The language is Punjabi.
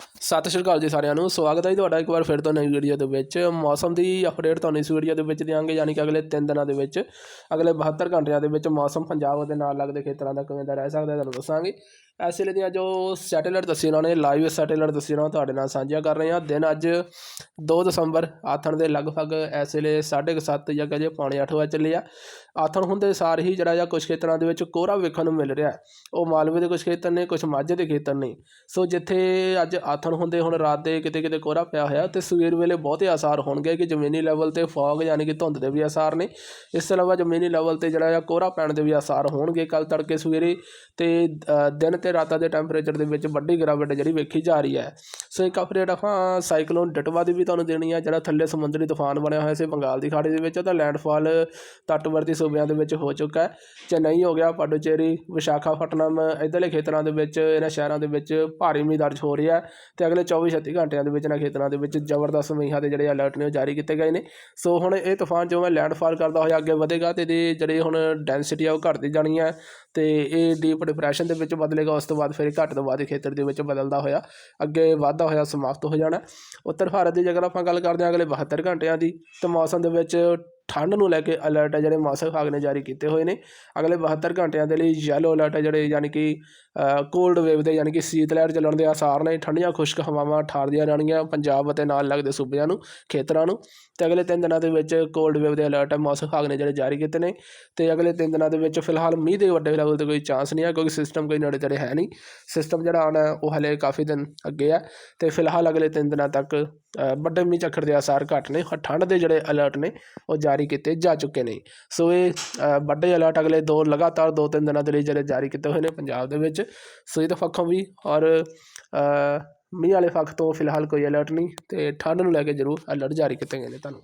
ਸਤਿ ਸ਼੍ਰੀ ਅਕਾਲ ਜੀ ਸਾਰਿਆਂ ਨੂੰ। ਸਵਾਗਤ ਹੈ ਜੀ ਤੁਹਾਡਾ ਇੱਕ ਵਾਰ ਫਿਰ ਤੋਂ ਨਵੀਂ ਵੀਡੀਓ ਦੇ ਵਿੱਚ। ਮੌਸਮ ਦੀ ਅਪਡੇਟ ਤੁਹਾਨੂੰ ਇਸ ਵੀਡੀਓ ਦੇ ਵਿੱਚ ਦਿਆਂਗੇ, ਯਾਨੀ ਕਿ ਅਗਲੇ 3 ਦਿਨਾਂ ਦੇ ਵਿੱਚ। ਅਗਲੇ 72 ਘੰਟਿਆਂ ਦੇ ਵਿੱਚ ਮੌਸਮ ਪੰਜਾਬ ਦੇ ਨਾਲ ਲੱਗਦੇ ਖੇਤਰਾਂ ਦਾ ਕਿਵੇਂ ਦਾ ਰਹਿ ਸਕਦਾ ਤੁਹਾਨੂੰ ਦੱਸਾਂਗੇ। ਇਸ ਵੇਲੇ ਦੀਆਂ ਜੋ ਸੈਟੇਲਾਈਟ ਤਸਵੀਰਾਂ ਨੇ ਲਾਈਵ ਸੈਟੇਲਾਈਟ ਤਸਵੀਰਾਂ ਤੁਹਾਡੇ ਨਾਲ ਸਾਂਝੀਆਂ ਕਰ ਰਹੇ ਹਾਂ। ਦਿਨ ਅੱਜ 2 ਦਸੰਬਰ, ਆਥਣ ਦੇ ਲਗਭਗ ਇਸ ਵੇਲੇ 7:30 ਜਾਂ ਕਹੇ ਪੌਣੇ 8 ਵਜੇ ਚੱਲੇ ਆ। ਆਥਣ ਹੁੰਦੇ ਸਾਰ ਹੀ ਜਿਹੜਾ ਜਾਂ ਕੁਝ ਖੇਤਰਾਂ ਦੇ ਵਿੱਚ ਕੋਹਰਾ ਵੇਖਣ ਨੂੰ ਮਿਲ ਰਿਹਾ। ਉਹ ਮਾਲਵੇ ਦੇ ਕੁਝ ਖੇਤਰ ਨੇ ਕੁਝ ਮਾਝੇ ਦੇ ਖੇਤਰ ਨੇ। ਸੋ ਜਿੱਥੇ ਅੱਜ ਆਥਣ ਹੁੰਦੇ, ਹੁਣ ਰਾਤ ਦੇ ਕਿਤੇ ਕਿਤੇ ਕੋਹਰਾ ਪਿਆ ਹੋਇਆ ਤੇ ਸਵੇਰ ਵੇਲੇ ਬਹੁਤੇ ਆਸਾਰ ਹੋਣਗੇ ਕਿ ਜ਼ਮੀਨੀ ਲੈਵਲ ਤੇ ਫੌਗ ਯਾਨੀ ਕਿ ਧੁੰਦ ਦੇ ਵੀ ਆਸਾਰ ਨੇ। ਇਸ ਤੋਂ ਇਲਾਵਾ ਜ਼ਮੀਨੀ ਲੈਵਲ ਤੇ ਜਿਹੜਾ ਆ ਕੋਹਰਾ ਪੈਣ ਦੇ ਵੀ ਆਸਾਰ ਹੋਣਗੇ ਕੱਲ ਤੜਕੇ ਸਵੇਰੇ ਤੇ ਦਿਨ ਤੇ ਰਾਤਾਂ ਦੇ ਟੈਂਪਰੇਚਰ ਦੇ ਵਿੱਚ ਵੱਡੀ ਗਿਰਾਵਟ ਜਿਹੜੀ ਵੇਖੀ ਜਾ ਰਹੀ ਹੈ। ਸੋ ਇੱਕ ਅਪਡੇਟ ਆਪਾਂ ਸਾਈਕਲੋਨ ਡਟਵਾ ਦੀ ਵੀ ਤੁਹਾਨੂੰ ਦੇਣੀ ਹੈ ਜਿਹੜਾ ਥੱਲੇ ਸਮੁੰਦਰੀ ਤੂਫਾਨ ਬਣਿਆ ਹੋਇਆ ਸੀ ਬੰਗਾਲ ਦੀ ਖਾੜੀ ਦੇ ਵਿੱਚ ਉਹਦਾ ਲੈਂਡਫਾਲ ਤੱਟਵਰਤੀ ਸੂਬਿਆਂ ਦੇ ਵਿੱਚ ਹੋ ਚੁੱਕਾ ਹੈ। ਚੇਨਈ ਹੋ ਗਿਆ, ਪਾਂਡੂਚੇਰੀ, ਵਿਸ਼ਾਖਾਪਟਨਮ, ਇੱਧਰਲੇ ਖੇਤਰਾਂ ਦੇ ਵਿੱਚ, ਇਹਨਾਂ ਸ਼ਹਿਰਾਂ ਦੇ ਵਿੱਚ ਭਾਰੀ ਮੀਂਹ ਦਰਜ ਹੋ ਰਿਹਾ ਹੈ ਤੇ ਅਗਲੇ 24-36 ਘੰਟਿਆਂ ਦੇ ਵਿੱਚ ਇਹਨਾਂ ਖੇਤਰਾਂ ਦੇ ਵਿੱਚ ਜ਼ਬਰਦਸਤ ਮੀਂਹਾਂ ਦੇ ਜਿਹੜੇ ਅਲਰਟ ਨੇ ਉਹ ਜਾਰੀ ਕੀਤੇ ਗਏ ਨੇ। ਸੋ ਹੁਣ ਇਹ ਤੂਫਾਨ ਜਿਵੇਂ ਲੈਂਡਫਾਲ ਕਰਦਾ ਹੋਇਆ ਅੱਗੇ ਵਧੇਗਾ ਤੇ ਇਹਦੀ ਜਿਹੜੀ ਹੁਣ ਡੈਂਸਿਟੀ ਆ ਉਹ ਘਟਦੀ ਜਾਣੀ ਹੈ ਤੇ ਇਹ ਡੀਪ ਡਿਪਰੈਸ਼ਨ ਦੇ ਵਿੱਚ ਬਦਲੇਗਾ ਉਸ ਤੋਂ ਬਾਅਦ ਫਿਰ ਘੱਟ ਤੋਂ ਬਾਅਦ ਖੇਤਰ ਦੇ ਵਿੱਚ ਬਦਲਦਾ ਹੋਇਆ, ਅੱਗੇ ਵਾਧਾ ਹੋਇਆ, ਸਮਾਪਤ ਹੋ ਜਾਣਾ। ਉੱਤਰ ਭਾਰਤ ਦੀ ਜੇਕਰ ਆਪਾਂ ਗੱਲ ਕਰਦੇ ਹਾਂ ਅਗਲੇ 72 ਘੰਟਿਆਂ ਦੀ, ਤਾਂ ਮੌਸਮ ਦੇ ਵਿੱਚ ਠੰਡ ਨੂੰ ਲੈ ਕੇ ਅਲਰਟ ਹੈ ਜਿਹੜੇ ਮੌਸਮ ਵਿਭਾਗ ਨੇ ਜਾਰੀ ਕੀਤੇ ਹੋਏ ਨੇ। ਅਗਲੇ 72 ਘੰਟਿਆਂ ਦੇ ਲਈ ਯੈਲੋ ਅਲਰਟ ਹੈ ਜਿਹੜੇ ਯਾਨੀ ਕਿ ਕੋਲਡ ਵੇਵ ਦੇ ਯਾਨੀ ਕਿ ਸੀਤ ਲਹਿਰ ਚੱਲਣ ਦੇ ਆਸਾਰ ਨੇ। ਠੰਡੀਆਂ ਖੁਸ਼ਕ ਹਵਾਵਾਂ ਠਾਰਦੀਆਂ ਰਹਿਣਗੀਆਂ ਪੰਜਾਬ ਅਤੇ ਨਾਲ ਲੱਗਦੇ ਸੂਬਿਆਂ ਨੂੰ, ਖੇਤਰਾਂ ਨੂੰ। ਤੇ ਅਗਲੇ 3 ਦਿਨਾਂ ਦੇ ਵਿੱਚ ਕੋਲਡ ਵੇਵ ਦੇ ਅਲਰਟ ਹੈ ਮੌਸਮ ਵਿਭਾਗ ਨੇ ਜਿਹੜੇ ਜਾਰੀ ਕੀਤੇ ਨੇ। ਤੇ ਅਗਲੇ 3 ਦਿਨਾਂ ਦੇ ਵਿੱਚ ਫਿਲਹਾਲ ਮੀਂਹ ਦੇ ਵੱਡੇ ਲੈਵਲ ਤੇ ਕੋਈ ਚਾਂਸ ਨਹੀਂ ਹੈ ਕਿਉਂਕਿ ਸਿਸਟਮ ਕੋਈ ਨੇੜੇ ਤੇੜੇ ਹੈ ਨਹੀਂ। ਸਿਸਟਮ ਜਿਹੜਾ ਆਉਣਾ, ਉਹ ਹਲੇ ਕਾਫੀ ਦਿਨ ਅੱਗੇ ਹੈ ਤੇ ਫਿਲਹਾਲ ਅਗਲੇ 3 ਦਿਨਾਂ ਤੱਕ ਵੱਡੇ ਮੀਂਹ ਝੱਖੜ ਦੇ ਆਸਾਰ ਘੱਟ ਨੇ। ਹ- ਠੰਡ ਦੇ ਜਿਹੜੇ ਅਲਰਟ ਨੇ, ਉਹ ਜਾਰੀ ਕੀਤੇ ਜਾ ਚੁੱਕੇ ਨੇ ਸੋ ਇਹ ਵੱਡੇ ਅਲਰਟ ਅਗਲੇ ਦੋ ਲਗਾਤਾਰ ਦੋ ਤਿੰਨ ਦਿਨਾਂ ਦੇ ਲਈ ਜਿਹੜੇ ਜਾਰੀ ਕੀਤੇ ਹੋਏ ਨੇ ਪੰਜਾਬ ਦੇ ਵਿੱਚ ਸੋ ਇਹਦੇ ਪੱਖੋਂ ਵੀ ਔਰ ਅ, ਮੀਂਹ ਵਾਲੇ ਪੱਖ ਤੋਂ ਫਿਲਹਾਲ ਕੋਈ ਅਲਰਟ ਨਹੀਂ ਤੇ ਠੰਡ ਨੂੰ ਲੈ ਕੇ ਜ਼ਰੂਰ ਅਲਰਟ ਜਾਰੀ ਕੀਤੇ ਗਏ ਨੇ ਤੁਹਾਨੂੰ